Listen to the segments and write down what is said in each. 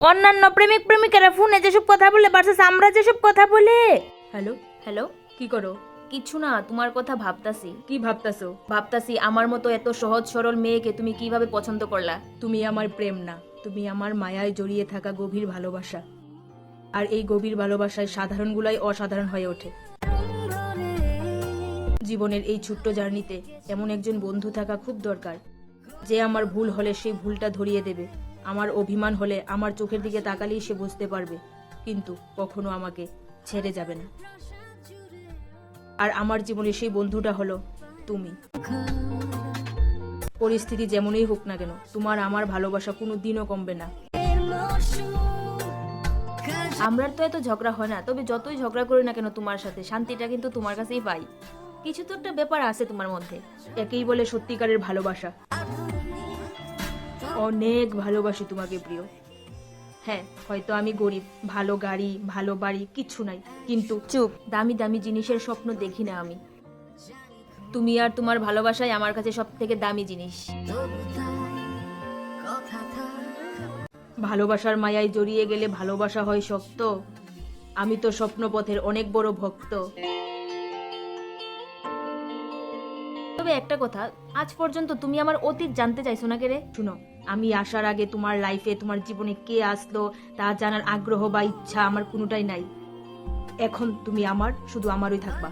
অন্যান্য প্রেমিক প্রেমিকারা ফোনে যেসব কথা বলে ভার্সেস আমরা যেসব কথা বলে। হ্যালো হ্যালো কি করো? কিছু না তোমার কথা ভাবতাছি। কি ভাবতাছো? ভাবতাছি আমার মতো এত সহজ সরল মেয়েকে তুমি কীভাবে পছন্দ করলা? তুমি আমার প্রেম না তুমি আমার মায়ায় জড়িয়ে থাকা গভীর ভালোবাসা। আর এই গভীর ভালোবাসায় সাধারণগুলাই অসাধারণ হয়ে ওঠে। জীবনের এই ছোট্ট জার্নিতে এমন একজন বন্ধু থাকা খুব দরকার যে আমার ভুল হলে সেই ভুলটা ধরিয়ে দেবে। আমার অভিমান হলে আমার চোখের দিকে তাকালেই সে বুঝতে পারবে কিন্তু কখনো আমাকে ছেড়ে যাবে না। আর আমার জীবনে সেই বন্ধুটা হলো তুমি। পরিস্থিতি যেমনই হোক না কেন তোমার আমার ভালোবাসা কোনো দিনও কমবে না। আমরা তো এত ঝগড়া হয় না তবে যতই ঝগড়া করি না কেন তোমার সাথে শান্তিটা কিন্তু তোমার কাছেই পাই। কিছু তো একটা ব্যাপার আছে তোমার মধ্যে। একেই বলে সত্যিকারের ভালোবাসা। অনেক ভালোবাসি তোমাকে প্রিয়। হ্যাঁ হয়তো আমি গরিব ভালো গাড়ি ভালো বাড়ি কিচ্ছু নাই। কিন্তু চুপ। দামি দামি জিনিসের স্বপ্ন দেখি না আমি। তুমি আর তোমার ভালোবাসাই আমার কাছে সব থেকে দামি জিনিস। ভালোবাসার মায়ায় জড়িয়ে গেলে ভালোবাসা হয় শক্ত। আমি তো স্বপ্নপথের অনেক বড় ভক্ত। তবে একটা কথা আজ পর্যন্ত তুমি আমার অতীত জানতে চাইছো না কে রে? শুনো আমি আসার আগে তোমার লাইফে তোমার জীবনে কে আসলো, তা জানার আগ্রহ বা ইচ্ছা আমার কোনোটাই নাই। এখন তুমি আমার, শুধু আমারই থাকবা।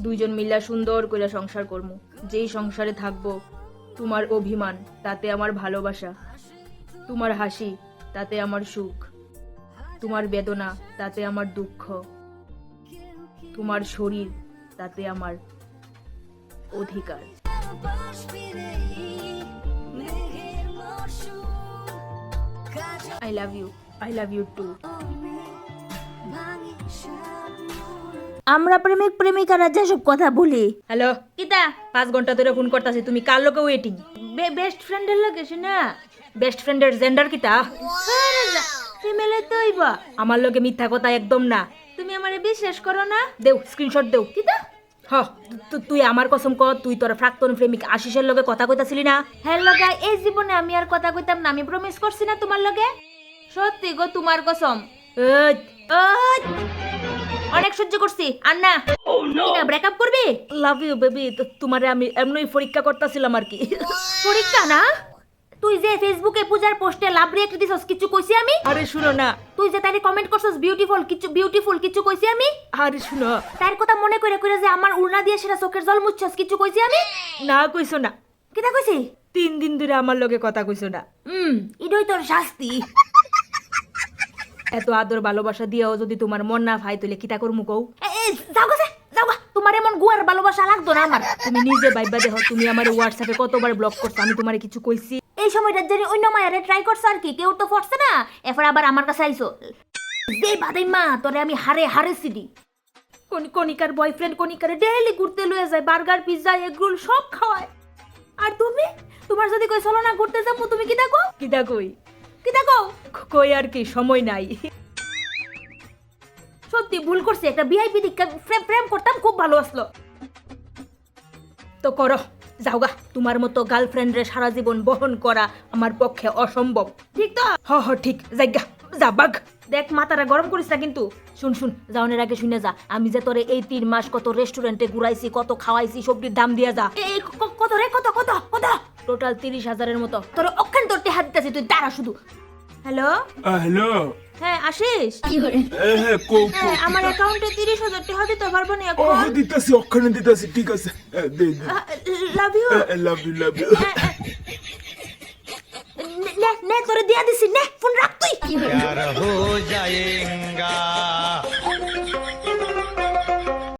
দুইজন মিল্লা সুন্দর করে সংসার করব যেই সংসারে থাকব, তোমার অভিমান, তাতে আমার ভালোবাসা। তোমার হাসি, তাতে আমার সুখ। তোমার বেদনা, তাতে আমার দুঃখ। তোমার শরীর, তাতে আমার অধিকার। I love you I love you too আমরা প্রেমিক প্রেমিকারা যেসব কথা বলি। হ্যালো? কিতা পাঁচ ঘণ্টা ধরে ফোন করতেছি তুমি কার লোকে ওয়েটিং বেস্ট ফ্রেন্ডের লাগে না বেস্ট ফ্রেন্ডের জেন্ডার কিতা ফিমেলে তৈবা আমার লোকে মিথ্যা কথা একদম না। তুমি আমারে বিশ্বাস করো না? দেও স্ক্রিনশট দেও। কিতা হ তুই আমার কসম কর তুই তোর প্রাক্তন প্রেমিক আশিসের লগে কথা কইতাছিলি না? হ্যালো গাই এই জীবনে আমি আর কথা কইতাম না আমি প্রমিস করছি না তোমার লগে? সত্যি গো তোমার কসম। অনেক সহ্য করছি আর না কিনা ব্রেকআপ করবি? লাভ ইউ বেবি তোমারে আমি এমনি পরীক্ষা করতেছিলাম আর কি। পরীক্ষা না? তুই যে ফেসবুকে পূজার পোস্টে লাভ রিয়েক্ট দিছস কিছু কইছি আমি? আরে শুনো না। তুই যে তারে কমেন্ট করছস বিউটিফুল কিছু বিউটিফুল কিছু কইছি আমি? আরে শুনো। তার কথা মনে করে করে যে আমার উড়না দিয়ে সেটা চোখের জল মুছছস কিছু কইছি আমি? না কইছো না। কিটা কইছি? তিন দিন ধরে আমার লগে কথা কইছো না। হুম এটাই তোর শাস্তি। এত আদর ভালোবাসা দিয়েও যদি তোমার মন না ভাই তুলে কিতা করমু কও? যাও গেছে যাও গা। তোমার এমন গুয়ার ভালোবাসা লাগতো না আমার? তুমি নিজে ভাইবা দেখো তুমি আমার হোয়াটসঅ্যাপে কতবার ব্লক করছ আমি তোমারে কিছু কইছি। এই সময়টা জানি অন্য মায়ারে ট্রাই করছ আর কি? কেউ তো পড়ছে না? এরপর আবার আমার কাছে আইছো যে বাদাই মা তোরে আমি হারে হারে সিডি কোন- কণিকার বয়ফ্রেন্ড কণিকারে ডেইলি ঘুরতে লয়ে যায় বার্গার পিৎজা এগরোল সব খাওয়ায়। আর তুমি? তোমার যদি কই চলো না ঘুরতে যাব তুমি কি দেখো? কিতা কই কি দেখো? কই আর কি সময় নাই। সত্যি ভুল করছি একটা ভিআইপি দীক্ষা প্রেম করতাম খুব ভালো আসলো। তো করো। যাওগা তোমার মতো গার্লফ্রেন্ডরে সারা জীবন বহন করা আমার পক্ষে অসম্ভব। ঠিক তো? হ হ ঠিক জায়গা যা বাঘ। দেখ মাথাটা গরম করিস না কিন্তু। শুন শুন যাওনের আগে শুনে যা। আমি যে তোরে এই তিন মাস কত রেস্টুরেন্টে ঘুরাইছি কত খাওয়াইছি সবটির দাম দিয়া যা। এই এই, কত রে? কত কত কত? টোটাল তিরিশ হাজারের মতো। তোর অক্ষান তোরটি হাত দিতেছি তুই দাঁড়া শুধু। হ্যালো আহ, হ্যালো হ্যাঁ আসিস এ হ্যাঁ কো কো হ্যাঁ আমার অ্যাকাউন্টে তিরিশ হাজার টাকা দিতে পারবো না ও এখন দিতেছি ওখানে দিতেছি ঠিক আছে এ, দে দে love you love you love you নে নে তোরে দিয়া দিছি নে ফোন রাখ তুই प्यार हो जाएगा